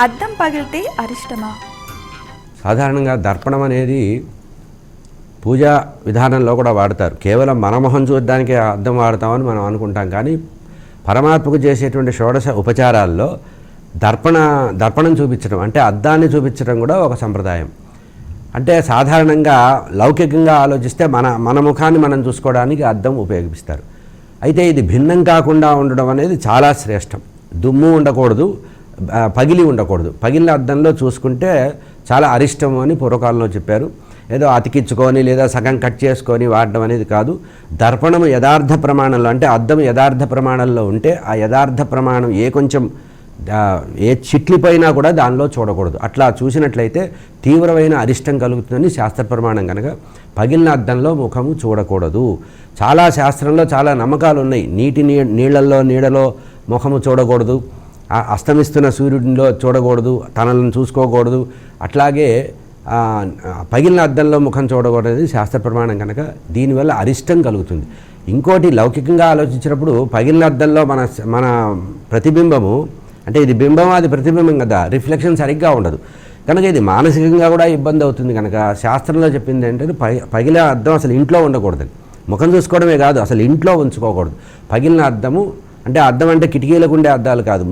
అద్దం పగిలితే అరిష్టమా? సాధారణంగా దర్పణం అనేది పూజా విధానంలో కూడా వాడతారు. కేవలం మన మొహం చూడడానికే అర్థం వాడతామని మనం అనుకుంటాం. కానీ పరమాత్మకు చేసేటువంటి షోడశ ఉపచారాల్లో దర్పణ దర్పణం చూపించడం అంటే అద్దాన్ని చూపించడం కూడా ఒక సంప్రదాయం. అంటే సాధారణంగా లౌకికంగా ఆలోచిస్తే మన మన ముఖాన్ని మనం చూసుకోవడానికి అద్దం ఉపయోగిస్తారు అయితే ఇది భిన్నం కాకుండా ఉండడం అనేది చాలా శ్రేష్టం. దుమ్ము ఉండకూడదు. పగిలి ఉండకూడదు. పగిలిన అర్థంలో చూసుకుంటే చాలా అరిష్టం అని పూర్వకాలంలో చెప్పారు. ఏదో అతికించుకొని లేదా సగం కట్ చేసుకొని వాడడం అనేది కాదు. దర్పణం యథార్థ ప్రమాణంలో అంటే అద్దం యథార్థ ప్రమాణంలో ఉంటే ఆ యథార్థ ప్రమాణం ఏ కొంచెం ఏ చిట్లిపోయినా కూడా దానిలో చూడకూడదు. అట్లా చూసినట్లయితే తీవ్రమైన అరిష్టం కలుగుతుందని శాస్త్ర ప్రమాణం కనుక పగిలిన అద్దంలో ముఖము చూడకూడదు. చాలా శాస్త్రంలో చాలా నమ్మకాలు ఉన్నాయి. నీటి నీ నీళ్ళల్లో నీడలో ముఖము చూడకూడదు. అస్తమిస్తున్న సూర్యుడిలో చూడకూడదు తనలను చూసుకోకూడదు. అట్లాగే పగిలిన అద్దంలో ముఖం చూడకూడదు అనేది శాస్త్ర ప్రమాణం కనుక దీనివల్ల అరిష్టం కలుగుతుంది. ఇంకోటి లౌకికంగా ఆలోచించినప్పుడు పగిలిన అద్దంలో మన మన ప్రతిబింబము అంటే ఇది బింబం అది ప్రతిబింబం కదా రిఫ్లెక్షన్ సరిగ్గా ఉండదు. కనుక ఇది మానసికంగా కూడా ఇబ్బంది అవుతుంది కనుక శాస్త్రంలో చెప్పింది ఏంటంటే పగిలిన అద్దం అసలు ఇంట్లో ఉండకూడదని. ముఖం చూసుకోవడమే కాదు అసలు ఇంట్లో ఉంచుకోకూడదు. పగిలిన అద్దము అంటే అద్దం అంటే కిటికీలకు ఉండే అద్దాలు కాదు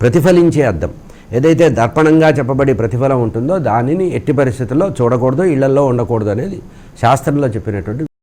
ప్రతిఫలించే అర్థం ఏదైతే దర్పణంగా చెప్పబడి ప్రతిఫలం ఉంటుందో దానిని ఎట్టి పరిస్థితుల్లో చూడకూడదు ఇళ్ళలో ఉండకూడదు అనేది శాస్త్రంలో చెప్పినటువంటి